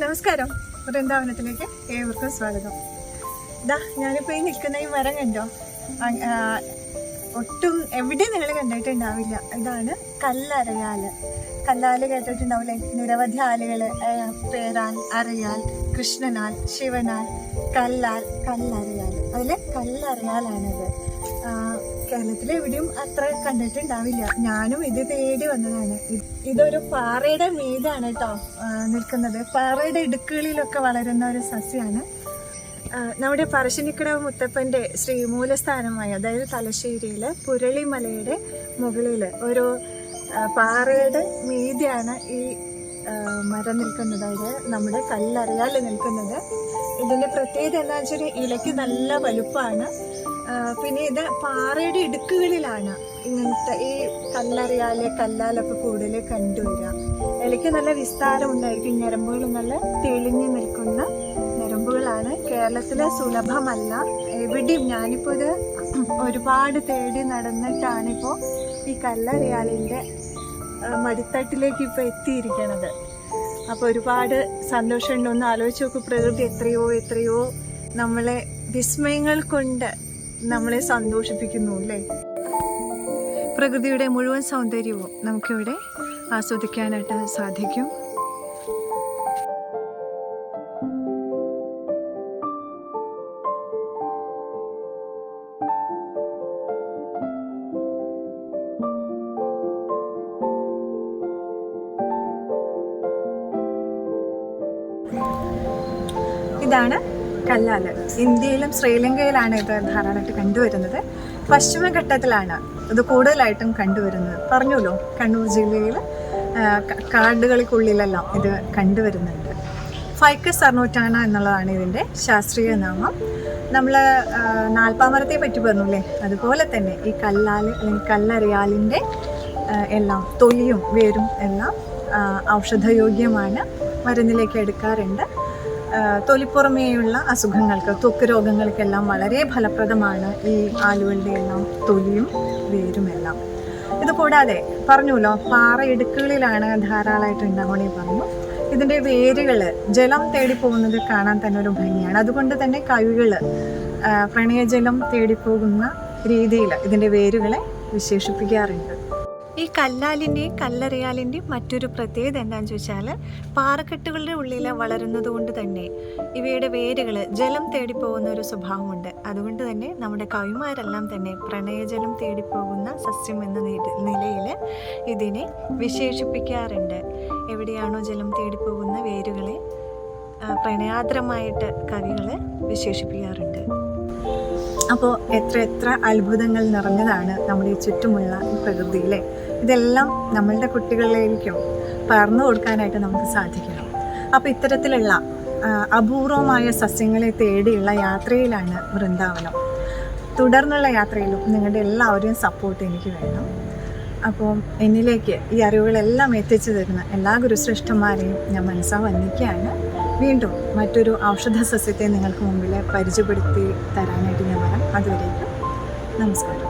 നമസ്കാരം. വൃന്ദാവനത്തിലേക്ക് ഏവർക്കും സ്വാഗതം. ഇതാ ഞാനിപ്പോൾ ഈ നിൽക്കുന്ന ഈ മരം കണ്ടോ? ഒട്ടും എവിടെ നിങ്ങൾ കണ്ടിട്ടുണ്ടാവില്ല. ഇതാണ് കല്ലറയാൽ കല്ലാൽ കേട്ടിട്ടുണ്ടാവില്ലേ? നിരവധി ആലുകൾ പേരാൽ അറിയാൽ കൃഷ്ണനാൽ ശിവനാൽ കല്ലാൽ കല്ലറിയാൽ അതിൽ കല്ലറിയാലാണിത്. കേരളത്തിൽ എവിടെയും അത്ര കണ്ടിട്ടുണ്ടാവില്ല. ഞാനും ഇത് തേടി വന്നതാണ്. ഇത് ഇതൊരു പാറയുടെ മീതാണ് കേട്ടോ നിൽക്കുന്നത്. പാറയുടെ ഇടുക്കുകളിലൊക്കെ വളരുന്ന ഒരു സസ്യമാണ് നമ്മുടെ പറശ്ശിനിക്കടവ് മുത്തപ്പന്റെ ശ്രീമൂലസ്ഥാനമായ അതായത് തലശ്ശേരിയിലെ പുരളിമലയുടെ മുകളിൽ ഒരു പാറയുടെ മീതിയാണ് ഈ മരം നിൽക്കുന്നത്. അതായത് നമ്മുടെ കല്ലറിയാൽ നിൽക്കുന്നത്. ഇതിന്റെ പ്രത്യേകത എന്താ വെച്ചാൽ ഇലയ്ക്ക് നല്ല വലുപ്പമാണ് പിന്നെ ഇത് പാറയുടെ ഇടുക്കുകളിലാണ് ഇങ്ങനത്തെ ഈ കല്ലറിയാൽ കല്ലാലൊക്കെ കൂടുതൽ കണ്ടുവരിക. ഇലയ്ക്ക് നല്ല വിസ്താരം ഉണ്ടായിരിക്കും ഞരമ്പുകൾ നല്ല തെളിഞ്ഞു നിൽക്കുന്ന ഞരമ്പുകളാണ്. കേരളത്തിലെ സുലഭമല്ല. എവിടെയും ഞാനിപ്പോൾ ഇത് ഒരുപാട് തേടി നടന്നിട്ടാണിപ്പോൾ ഈ കല്ലറിയാലിന്റെ മടിത്തട്ടിലേക്ക് ഇപ്പോൾ എത്തിയിരിക്കണത്. അപ്പോൾ ഒരുപാട് സന്തോഷമുണ്ട്. ഒന്ന് ആലോചിച്ച് നോക്കൂ പ്രകൃതി എത്രയോ എത്രയോ നമ്മളെ വിസ്മയങ്ങൾ കൊണ്ട് നമ്മളെ സന്തോഷിപ്പിക്കുന്നു അല്ലേ? പ്രകൃതിയുടെ മുഴുവൻ സൗന്ദര്യവും നമുക്കിവിടെ ആസ്വദിക്കാനായിട്ട് സാധിക്കും. ഇതാണ് കല്ലാൽ. ഇന്ത്യയിലും ശ്രീലങ്കയിലാണ് ഇത് ധാരാളമായിട്ട് കണ്ടുവരുന്നത്. പശ്ചിമഘട്ടത്തിലാണ് ഇത് കൂടുതലായിട്ടും കണ്ടുവരുന്നത്. പറഞ്ഞല്ലോ കണ്ണൂർ ജില്ലയിൽ കാടുകൾക്കുള്ളിലെല്ലാം ഇത് കണ്ടുവരുന്നുണ്ട്. ഫൈക്കസ് അർണോറ്റാന എന്നുള്ളതാണ് ഇതിന്റെ ശാസ്ത്രീയ നാമം. നമ്മൾ നാൽപ്പാമരത്തെ പറ്റി പറഞ്ഞില്ലേ? അതുപോലെ തന്നെ ഈ കല്ലാൽ അല്ലെങ്കിൽ കല്ലറിയാലിന്റെ എല്ലാം തൊലിയും വേരും എല്ലാം ഔഷധയോഗ്യമാണ് മരുന്നിലേക്ക് എടുക്കാറുണ്ട്. തൊലിപ്പുറമേയുള്ള അസുഖങ്ങൾക്ക് ത്വക്ക് രോഗങ്ങൾക്കെല്ലാം വളരെ ഫലപ്രദമാണ് ഈ ആലുകളുടെ എല്ലാം തൊലിയും വേരുമെല്ലാം. ഇത് കൂടാതെ പറഞ്ഞല്ലോ പാറ ഇടുക്കുകളിലാണ് ധാരാളമായിട്ട് ഉണ്ടാവണേ പറഞ്ഞു. ഇതിന്റെ വേരുകൾ ജലം തേടി പോകുന്നത് കാണാൻ തന്നെ ഒരു ഭംഗിയാണ്. അതുകൊണ്ട് തന്നെ കവികൾ പ്രണയജലം തേടിപ്പോകുന്ന രീതിയിൽ ഇതിന്റെ വേരുകളെ വിശേഷിപ്പിക്കാറുണ്ട്. ഈ കല്ലാലിന്റെയും കല്ലറിയാലിന്റെയും മറ്റൊരു പ്രത്യേകത എന്താണെന്ന് ചോദിച്ചാൽ പാറക്കെട്ടുകളുടെ ഉള്ളിൽ വളരുന്നത് കൊണ്ട് തന്നെ ഇവയുടെ വേരുകൾ ജലം തേടിപ്പോകുന്ന ഒരു സ്വഭാവമുണ്ട്. അതുകൊണ്ട് തന്നെ നമ്മുടെ കവിമാരെല്ലാം തന്നെ പ്രണയജലം തേടിപ്പോകുന്ന സസ്യം എന്ന നിലയിൽ ഇതിനെ വിശേഷിപ്പിക്കാറുണ്ട്. എവിടെയാണോ ജലം തേടിപ്പോകുന്ന വേരുകളെ പ്രണയാദ്രമായിട്ട് കവികൾ വിശേഷിപ്പിക്കാറുണ്ട്. അപ്പോൾ എത്ര എത്ര അത്ഭുതങ്ങൾ നിറഞ്ഞതാണ് നമ്മുടെ ഈ ചുറ്റുമുള്ള പ്രകൃതിയിലെ ഇതെല്ലാം നമ്മളുടെ കുട്ടികളിലേക്കും പകർന്നു കൊടുക്കാനായിട്ട് നമുക്ക് സാധിക്കണം. അപ്പോൾ ഇത്തരത്തിലുള്ള അപൂർവമായ സസ്യങ്ങളെ തേടിയുള്ള യാത്രയിലാണ് വൃന്ദാവനം. തുടർന്നുള്ള യാത്രയിലും നിങ്ങളുടെ എല്ലാവരെയും സപ്പോർട്ട് എനിക്ക് വേണം. അപ്പോൾ എന്നിലേക്ക് ഈ അറിവുകളെല്ലാം എത്തിച്ചു തരുന്ന എല്ലാ ഗുരുശ്രേഷ്ഠന്മാരെയും ഞാൻ മനസ്സാ വന്ദിക്കുകയാണ്. വീണ്ടും മറ്റൊരു ഔഷധ സസ്യത്തെ നിങ്ങൾക്ക് മുമ്പിൽ പരിചയപ്പെടുത്തി തരാനായിട്ട് ഞാൻ വരാം. അതുവരേക്കും നമസ്കാരം.